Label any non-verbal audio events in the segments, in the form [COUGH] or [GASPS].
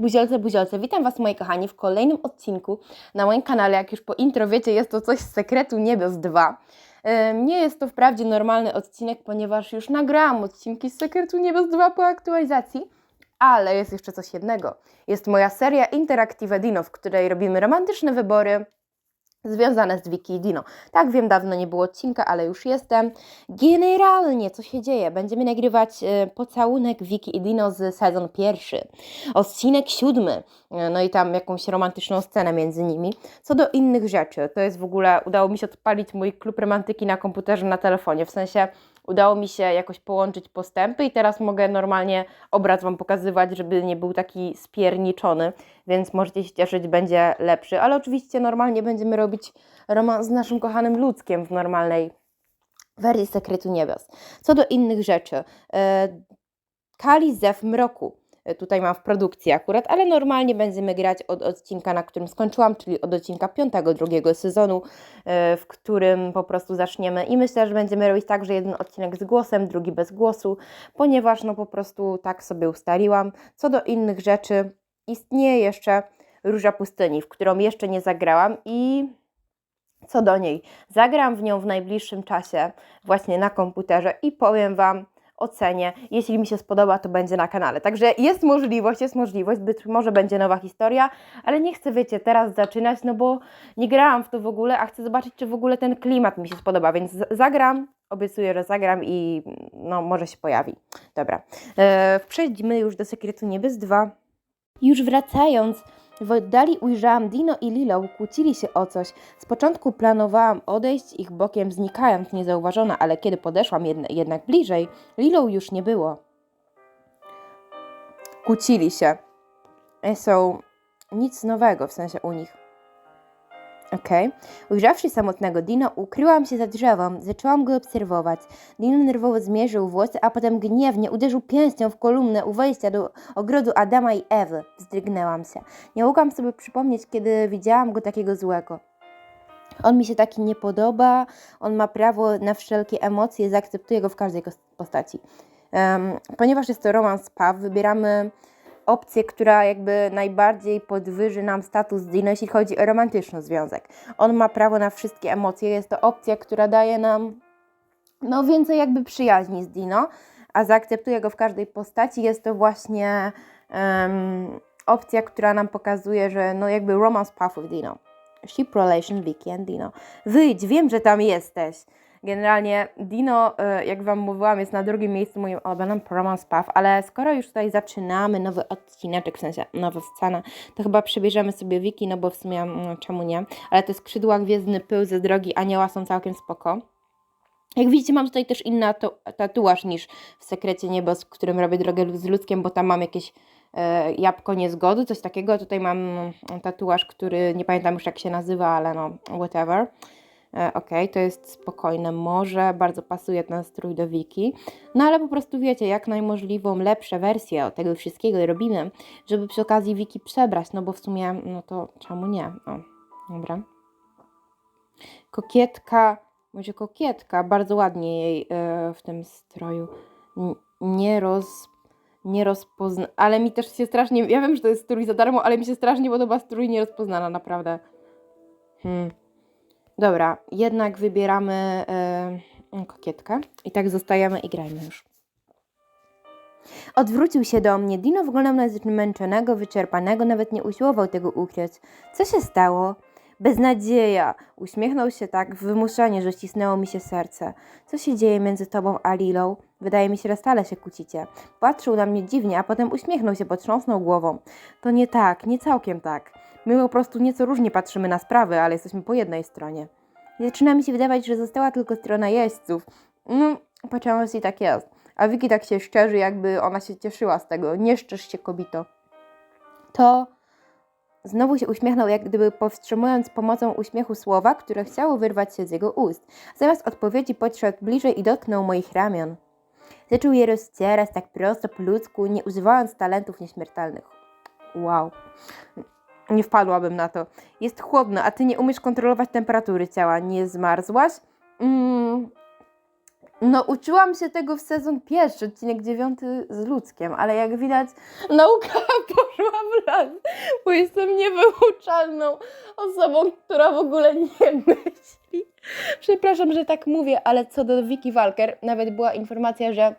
Buziolce, buziolce, witam Was moi kochani w kolejnym odcinku na moim kanale. Jak już po intro wiecie, jest to coś z Sekretu Niebios 2. Ym, Nie jest to wprawdzie normalny odcinek, ponieważ już nagrałam odcinki z Sekretu Niebios 2 po aktualizacji, ale jest jeszcze coś jednego. Jest moja seria Interactive Dino, w której robimy romantyczne wybory związane z Wiki i Dino. Tak, wiem, dawno nie było odcinka, ale już jestem. Generalnie, co się dzieje? Będziemy nagrywać e, pocałunek Wiki i Dino z sezon pierwszy. Odcinek siódmy, e, no i tam jakąś romantyczną scenę między nimi. Co do innych rzeczy, to jest w ogóle, udało mi się odpalić mój klub romantyki na komputerze, na telefonie, w sensie udało mi się jakoś połączyć postępy i teraz mogę normalnie obraz Wam pokazywać, żeby nie był taki spierniczony, więc możecie się cieszyć, będzie lepszy, ale oczywiście normalnie będziemy robić romans z naszym kochanym ludzkiem w normalnej wersji Sekretu Niebios. Co do innych rzeczy, e, Kali Zew Mroku. E, Tutaj mam w produkcji akurat, ale normalnie będziemy grać od odcinka, na którym skończyłam, czyli od odcinka piątego, drugiego sezonu, e, w którym po prostu zaczniemy. I myślę, że będziemy robić tak, że jeden odcinek z głosem, drugi bez głosu, ponieważ no po prostu tak sobie ustaliłam. Co do innych rzeczy, istnieje jeszcze Róża Pustyni, w którą jeszcze nie zagrałam i co do niej. Zagram w nią w najbliższym czasie, właśnie na komputerze i powiem Wam, ocenię. Jeśli mi się spodoba, to będzie na kanale. Także jest możliwość, jest możliwość, być może będzie nowa historia, ale nie chcę, wiecie, teraz zaczynać, no bo nie grałam w to w ogóle, a chcę zobaczyć, czy w ogóle ten klimat mi się spodoba, więc zagram, obiecuję, że zagram i no może się pojawi. Dobra, e, przejdźmy już do Sekretu Niebios 2. Już wracając, w oddali ujrzałam Dino i Lilo kłócili się o coś. Z początku planowałam odejść ich bokiem, znikając niezauważona, ale kiedy podeszłam jedne, jednak bliżej, Lilo już nie było. Kłócili się. Są nic nowego w sensie u nich. Okej. Ujrzawszy samotnego Dino, ukryłam się za drzewem, zaczęłam go obserwować. Dino nerwowo zmierzył włosy, a potem gniewnie uderzył pięścią w kolumnę u wejścia do ogrodu Adama i Ewy. Wzdrygnęłam się. Nie mogłam sobie przypomnieć, kiedy widziałam go takiego złego. On mi się taki nie podoba, on ma prawo na wszelkie emocje, zaakceptuję go w każdej postaci. Em, ponieważ jest to romans PAW, wybieramy opcję, która jakby najbardziej podwyży nam status Dino, jeśli chodzi o romantyczny związek. On ma prawo na wszystkie emocje, jest to opcja, która daje nam no więcej jakby przyjaźni z Dino, a zaakceptuję go w każdej postaci. Jest to właśnie em, opcja, która nam pokazuje, że no jakby romance path with Dino. Ship relation Vicky and Dino. Wyjdź, wiem, że tam jesteś. Generalnie Dino, e, jak Wam mówiłam, jest na drugim miejscu moim ulubionym romance path, ale skoro już tutaj zaczynamy nowy odcineczek, w sensie nowa scena, to chyba przebierzemy sobie Wiki, no bo w sumie mm, czemu nie, ale te skrzydła gwiezdny pył ze drogi anioła są całkiem spoko. Jak widzicie, mam tutaj też inny tatu- tatuaż niż w Sekrecie Niebos, w którym robię drogę z ludzkiem, bo tam mam jakieś e, jabłko niezgody, coś takiego. Tutaj mam tatuaż, który nie pamiętam już jak się nazywa, ale no, whatever. E, Okej, to jest spokojne morze, bardzo pasuje ten strój do Wiki. No ale po prostu wiecie, jak najmożliwą lepsze wersje tego wszystkiego robimy, żeby przy okazji Wiki przebrać, no bo w sumie, no to czemu nie? O, dobra. Kokietka, może kokietka, bardzo ładnie jej e, w tym stroju. Nie roz, nie rozpozna... Ale mi też się strasznie... Ja wiem, że to jest strój za darmo, ale mi się strasznie podoba strój nierozpoznana, naprawdę. Hmm. Dobra, jednak wybieramy kokietkę. I tak zostajemy i grajmy już. Odwrócił się do mnie. Dino wyglądał na zmęczonego, wyczerpanego, nawet nie usiłował tego ukryć. Co się stało? Beznadzieja! Uśmiechnął się tak wymuszanie, że ścisnęło mi się serce. Co się dzieje między tobą a Lilą? Wydaje mi się, że stale się kłócicie. Patrzył na mnie dziwnie, a potem uśmiechnął się, potrząsnął głową. To nie tak, nie całkiem tak. My po prostu nieco różnie patrzymy na sprawy, ale jesteśmy po jednej stronie. Zaczyna mi się wydawać, że została tylko strona jeźdźców. No, po części tak jest. A Wiki tak się szczerzy, jakby ona się cieszyła z tego. Nie szczerz się, kobito. To znowu się uśmiechnął, jak gdyby powstrzymując pomocą uśmiechu słowa, które chciało wyrwać się z jego ust. Zamiast odpowiedzi podszedł bliżej i dotknął moich ramion. Zaczął je rozcierać tak prosto po ludzku, nie używając talentów nieśmiertelnych. Wow. Nie wpadłabym na to. Jest chłodno, a ty nie umiesz kontrolować temperatury ciała. Nie zmarzłaś? Mm. No, uczyłam się tego w sezon pierwszy, odcinek dziewiąty z ludzkiem, ale jak widać, nauka [LAUGHS] poszła w las, bo jestem niewyuczalną osobą, która w ogóle nie myśli. Przepraszam, że tak mówię, ale co do Vicky Walker, nawet była informacja, że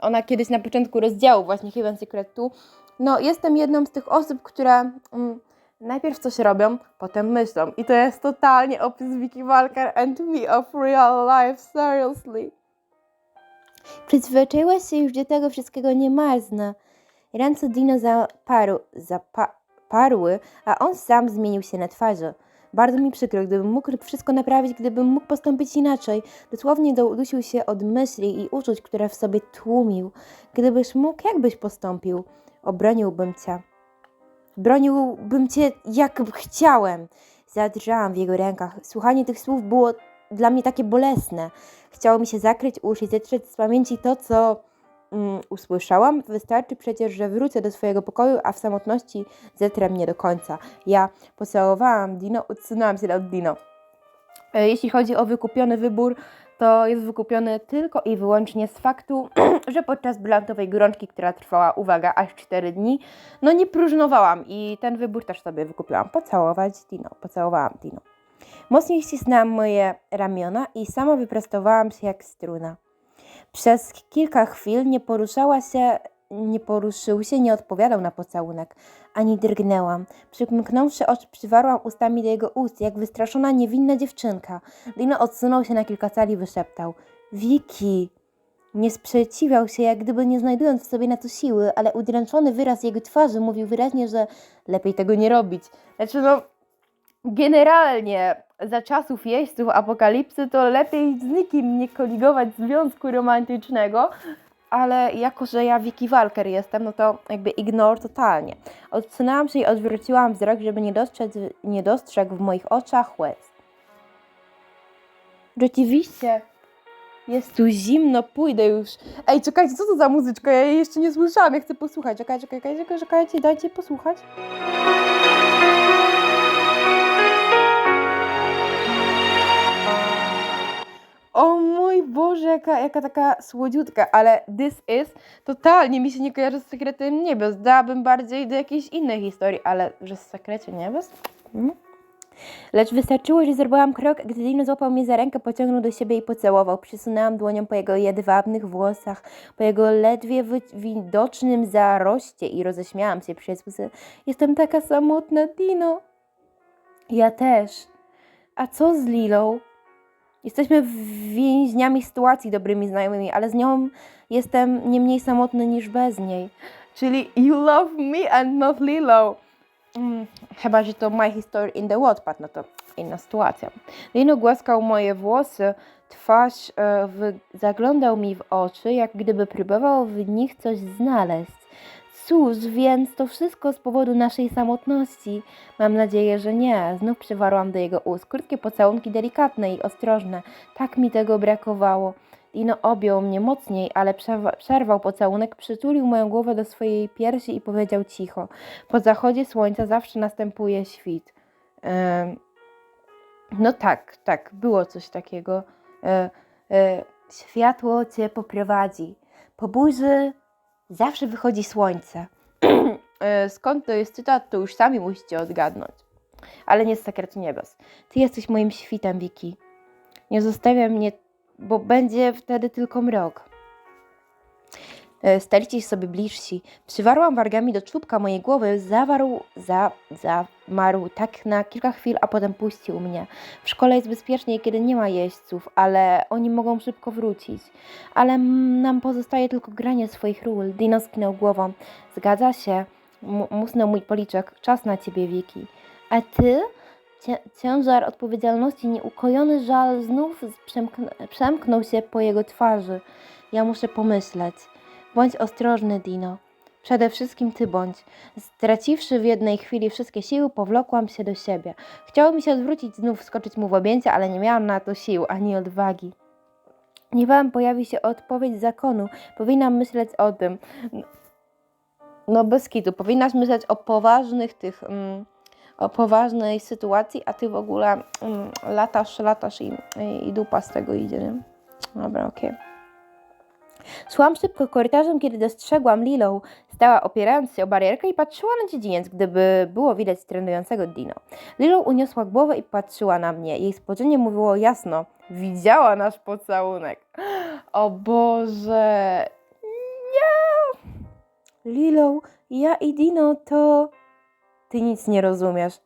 ona kiedyś na początku rozdziału właśnie Heaven Secret 2, no jestem jedną z tych osób, które mm, najpierw coś robią, potem myślą. I to jest totalnie opis Vicky Walker and me of real life, seriously. Przyzwyczaiłaś się już do tego wszystkiego niemalzna. Ręce Dino zaparł, zaparły, a on sam zmienił się na twarzy. Bardzo mi przykro, gdybym mógł wszystko naprawić, gdybym mógł postąpić inaczej. Dosłownie udusił się od myśli i uczuć, które w sobie tłumił. Gdybyś mógł, jak byś postąpił? Obroniłbym cię. Broniłbym cię, jak chciałem. Zadrżałam w jego rękach. Słuchanie tych słów było dla mnie takie bolesne. Chciało mi się zakryć uszy i zetrzeć z pamięci to, co mm, usłyszałam. Wystarczy przecież, że wrócę do swojego pokoju, a w samotności zetrę mnie do końca. Ja pocałowałam Dino, odsunęłam się od Dino. E, Jeśli chodzi o wykupiony wybór, to jest wykupiony tylko i wyłącznie z faktu, [CLEARS THROAT] że podczas brylantowej gorączki, która trwała, uwaga, aż 4 dni, no nie próżnowałam i ten wybór też sobie wykupiłam. Pocałować Dino, pocałowałam Dino. Mocniej ścisnęłam moje ramiona i sama wyprostowałam się jak struna. Przez kilka chwil nie poruszała się, nie poruszył się, nie odpowiadał na pocałunek, ani drgnęłam. Przymknąwszy oczy, przywarłam ustami do jego ust, jak wystraszona, niewinna dziewczynka. Dino odsunął się na kilka cali i wyszeptał. Wiki! Nie sprzeciwiał się, jak gdyby nie znajdując w sobie na to siły, ale udręczony wyraz jego twarzy mówił wyraźnie, że lepiej tego nie robić. Znaczy, no, generalnie za czasów jeźdźców apokalipsy to lepiej z nikim nie koligować związku romantycznego, ale jako, że ja Vicky Walker jestem, no to jakby ignore totalnie. Odsunęłam się i odwróciłam wzrok, żeby nie dostrzec, nie dostrzegł w moich oczach łez. Rzeczywiście, jest tu zimno, pójdę już. Ej, czekajcie, co to za muzyczka? Ja jej jeszcze nie słyszałam, ja chcę posłuchać. Czekajcie, czekajcie, czekajcie, czekajcie, dajcie posłuchać. O mój Boże, jaka, jaka taka słodziutka, ale This Is totalnie mi się nie kojarzy z Sekretem Niebios. Dałabym bardziej do jakiejś innej historii, ale że z Sekrecie Niebios? Hmm? Lecz wystarczyło, że zrobiłam krok, gdy Dino złapał mnie za rękę, pociągnął do siebie i pocałował. Przysunęłam dłonią po jego jedwabnych włosach, po jego ledwie widocznym zaroście i roześmiałam się przez łzy. Jestem taka samotna, Dino. Ja też. A co z Lilą? Jesteśmy więźniami sytuacji dobrymi znajomymi, ale z nią jestem nie mniej samotny niż bez niej. Czyli you love me and not Lilo. Mm, chyba, że to My History in the Wattpad, no to inna sytuacja. Lino głaskał moje włosy, twarz e, wy- zaglądał mi w oczy, jak gdyby próbował w nich coś znaleźć. Cóż, więc to wszystko z powodu naszej samotności. Mam nadzieję, że nie. Znów przywarłam do jego ust. Krótkie pocałunki, delikatne i ostrożne. Tak mi tego brakowało. Dino objął mnie mocniej, ale przerwał pocałunek, przytulił moją głowę do swojej piersi i powiedział cicho. Po zachodzie słońca zawsze następuje świt. Em, no tak, tak, było coś takiego. E, e, światło cię poprowadzi. Po burzy zawsze wychodzi słońce. [CLEARS THROAT] E, Skąd to jest cytat, to już sami musicie odgadnąć. Ale nie z sekretu niebios. Ty jesteś moim świtem, Wiki. Nie zostawiam mnie, bo będzie wtedy tylko mrok. E, Staliście się sobie bliżsi. Przywarłam wargami do czubka mojej głowy, zawarł, za, zamarł tak na kilka chwil, a potem puścił mnie. W szkole jest bezpiecznie, kiedy nie ma jeźdźców, ale oni mogą szybko wrócić. Ale nam pozostaje tylko granie swoich ról. Dino skinął głową. Zgadza się. M- musnął mój policzek. Czas na ciebie, Wiki. A ty? Cię- Ciężar odpowiedzialności, nieukojony żal znów przemkn- przemknął się po jego twarzy. Ja muszę pomyśleć. Bądź ostrożny, Dino. Przede wszystkim ty bądź. Straciwszy w jednej chwili wszystkie siły, powlokłam się do siebie. Chciało mi się odwrócić, znów wskoczyć mu w objęcia, ale nie miałam na to sił ani odwagi. Niebawem pojawi się odpowiedź zakonu. Powinnam myśleć o tym. No bez kitu. Powinnaś myśleć o poważnych tych... Mm, o poważnej sytuacji, a ty w ogóle mm, latasz, latasz i, i dupa z tego idzie, nie? Dobra, okej. Szłam szybko korytarzem, kiedy dostrzegłam Lilą. Stała opierając się o barierkę i patrzyła na dziedziniec, gdyby było widać trenującego Dino. Lilą uniosła głowę i patrzyła na mnie. Jej spojrzenie mówiło jasno. Widziała nasz pocałunek. [GASPS] O Boże. Nie. Lilą, ja i Dino to... Ty nic nie rozumiesz.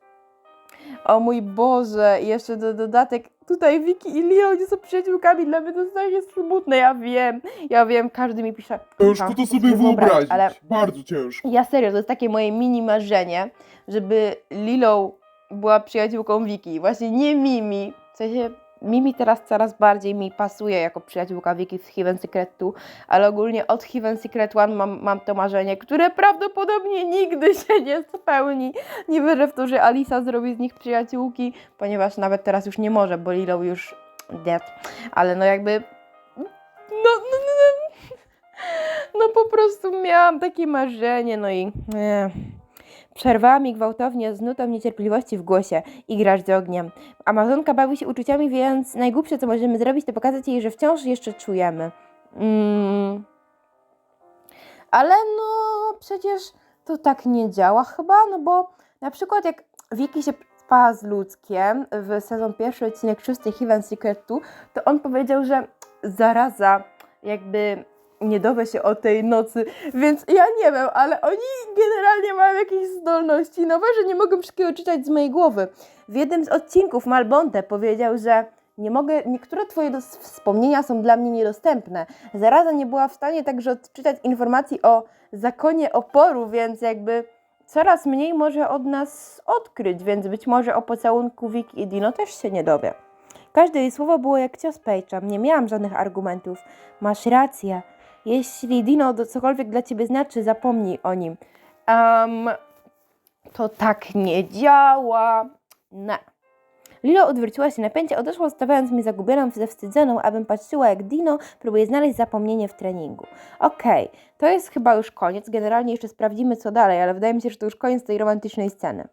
O mój Boże, jeszcze do dodatek, tutaj Wiki i Lilo nie są przyjaciółkami, dla mnie to jest takie smutne, ja wiem, ja wiem, każdy mi pisze. Ciężko to sobie wyobrazić. ale- Bardzo ciężko. Ja serio, to jest takie moje mini marzenie, żeby Lilo była przyjaciółką Wiki, właśnie nie Mimi, w sensie Mimi teraz coraz bardziej mi pasuje jako przyjaciółka Wiki z Heaven Secret 2, ale ogólnie od Heaven Secret 1 mam, mam to marzenie, które prawdopodobnie nigdy się nie spełni. Nie wierzę w to, że Alisa zrobi z nich przyjaciółki, ponieważ nawet teraz już nie może, bo Lilo już dead, ale no jakby no, no, no, no, no po prostu miałam takie marzenie, no i e, przerwała mi gwałtownie z nutą niecierpliwości w głosie i grasz z ogniem. Amazonka bawi się uczuciami, więc najgłupsze co możemy zrobić to pokazać jej, że wciąż jeszcze czujemy. Mm. Ale no przecież to tak nie działa chyba, no bo na przykład jak Wiki się spała z ludzkiem w sezon pierwszy odcinek szósty Heaven Secret 2, to on powiedział, że zaraza jakby nie dowie się o tej nocy, więc ja nie wiem, ale oni generalnie mają jakieś zdolności nowe, że nie mogą wszystkiego czytać z mojej głowy. W jednym z odcinków Malbonte powiedział, że nie mogę, niektóre twoje wspomnienia są dla mnie niedostępne. Zaraza nie była w stanie także odczytać informacji o zakonie oporu, więc jakby coraz mniej może od nas odkryć, więc być może o pocałunku Wiki i Dino też się nie dowie. Każde jej słowo było jak cios pejcza. Nie miałam żadnych argumentów. Masz rację. Jeśli Dino cokolwiek dla ciebie znaczy, zapomnij o nim. Um, to tak nie działa. Ne. Lilo odwróciła się na pęcie, odeszła, zostawiając mnie zagubioną, zawstydzoną, abym patrzyła, jak Dino próbuje znaleźć zapomnienie w treningu. Okej, to jest chyba już koniec. Generalnie jeszcze sprawdzimy, co dalej, ale wydaje mi się, że to już koniec tej romantycznej sceny.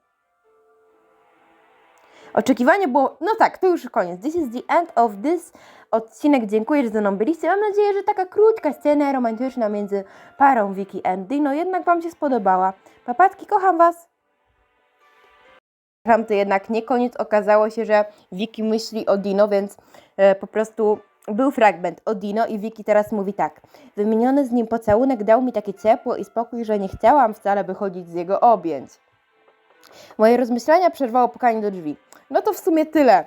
Oczekiwanie było. No tak, to już koniec. This is the end of this odcinek. Dziękuję, że ze mną byliście. Mam nadzieję, że taka krótka scena romantyczna między parą Vicky and Dino jednak Wam się spodobała. Papatki, kocham Was. To jednak nie koniec. Okazało się, że Vicky myśli o Dino, więc e, po prostu był fragment o Dino i Vicky teraz mówi tak. Wymieniony z nim pocałunek dał mi takie ciepło i spokój, że nie chciałam wcale wychodzić z jego objęć. Moje rozmyślania przerwało pukanie do drzwi. No to w sumie tyle.